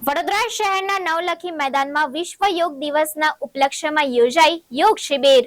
વડોદરા શહેરના નવલખી મેદાનમાં વિશ્વ યોગ દિવસના ઉપલક્ષ્યમાં યોજાઈ યોગ શિબિર.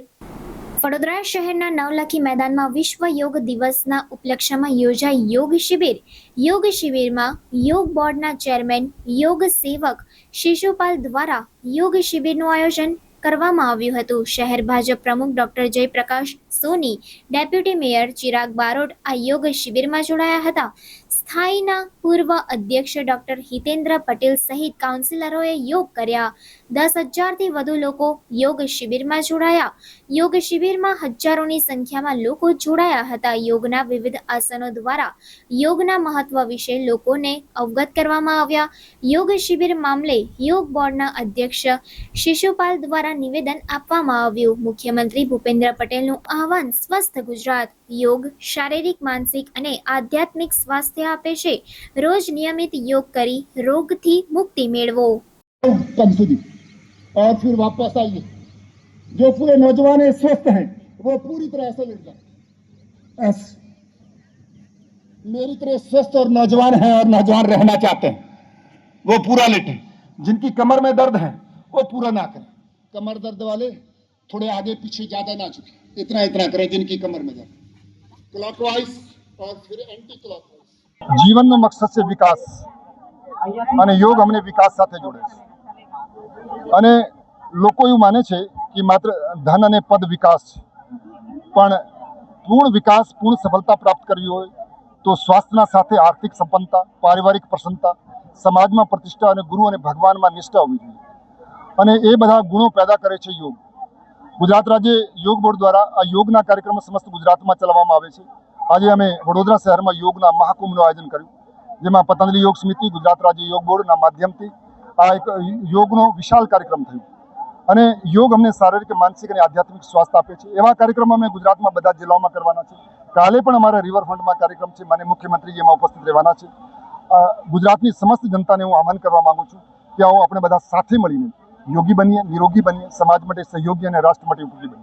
વડોદરા શહેરના નવલખી મેદાનમાં વિશ્વ યોગ દિવસના ઉપલક્ષ્યમાં યોજાઈ યોગ શિબિર. યોગ શિબિરમાં યોગ બોર્ડના ચેરમેન, યોગ સેવક શિશુપાલ દ્વારા યોગ શિબિરનું આયોજન કરવામાં આવ્યું હતું. શહેર ભાજપ પ્રમુખ doctor Jayprakash Soni, deputy mayor Chirag Barot આ યોગ શિબિરમાં જોડાયા હતા. સ્થાયીના પૂર્વ અધ્યક્ષ ડોક્ટર હિતેન્દ્ર પટેલ સહિત કાઉન્સિલરોએ યોગ કર્યા. દસ હજારથી વધુ લોકો યોગ શિબિરમાં જોડાયા. યોગ શિબિરમાં હજારોની સંખ્યામાં લોકો જોડાયા હતા. યોગના વિવિધ આસનો દ્વારા યોગના મહત્વ વિશે લોકોને અવગત કરવામાં આવ્યા. યોગ શિબિર મામલે યોગ બોર્ડના અધ્યક્ષ શિશુપાલ દ્વારા નિવેદન આપવામાં આવ્યું મુખ્યમંત્રી ભૂપેન્દ્ર પટેલનું આહવાન સ્વસ્થ ગુજરાત યોગ શારીરિક માનસિક અને આધ્યાત્મિક સ્વાસ્થ્ય આપે છે રોજ નિયમિત યોગ કરી રોગથી મુક્તિ મેળવો कब સુધી और फिर वापस आइए जो पूरे नौजवान हैं, स्वस्थ हैं वो पूरी तरह ऐसे लेट जाए ऐसे मेरी तरह स्वस्थ और नौजवान हैं और नौजवान रहना चाहते हैं वो पूरा लेटे जिनकी कमर में दर्द है वो पूरा ना करें कमर दर्द वाले थोड़े आगे पीछे ज्यादा ना झुके इतना इतना करें जिनकी कमर में दर्द क्लॉकवाइज और फिर एंटी क्लॉकवाइज જીવનનો મકસદ છે વિકાસ અને યોગ અમને વિકાસ સાથે જોડે છે અને લોકો એવું માને છે કે માત્ર ધન અને પદ વિકાસ છે પણ પૂર્ણ વિકાસ પૂર્ણ સફળતા પ્રાપ્ત કરવી હોય તો સ્વાસ્થ્યના સાથે આર્થિક સંપન્નતા પારિવારિક પ્રસન્નતા સમાજમાં પ્રતિષ્ઠા અને ગુરુ અને ભગવાનમાં નિષ્ઠા હોવી જોઈએ અને એ બધા ગુણો પેદા કરે છે યોગ. ગુજરાત રાજ્ય યોગ બોર્ડ દ્વારા આ યોગના કાર્યક્રમો સમસ્ત ગુજરાતમાં ચલાવવામાં આવે છે. આજે અમે વડોદરા શહેરમાં યોગના મહાકુંભનું આયોજન કર્યું. જેમાં પતંજલિ યોગ સમિતિ, ગુજરાત રાજ્ય યોગ બોર્ડના માધ્યમથી આ એક યોગનો વિશાળ કાર્યક્રમ થયો. અને યોગ અમને શારીરિક, માનસિક અને આધ્યાત્મિક સ્વાસ્થ્ય આપે છે. એવા કાર્યક્રમો અમે ગુજરાતમાં બધા જિલ્લાઓમાં કરવાના છે. કાલે પણ અમારા રિવરફ્રન્ટમાં કાર્યક્રમ છે. મને મુખ્યમંત્રી એમાં ઉપસ્થિત રહેવાના છે. ગુજરાતની સમસ્ત જનતાને હું આહવાન કરવા માગું છું કે આવો આપણે બધા સાથે મળીને યોગી બનીએ નિરોગી બનીએ સમાજ માટે સહયોગી અને રાષ્ટ્ર માટે ઉપયોગી બનીએ.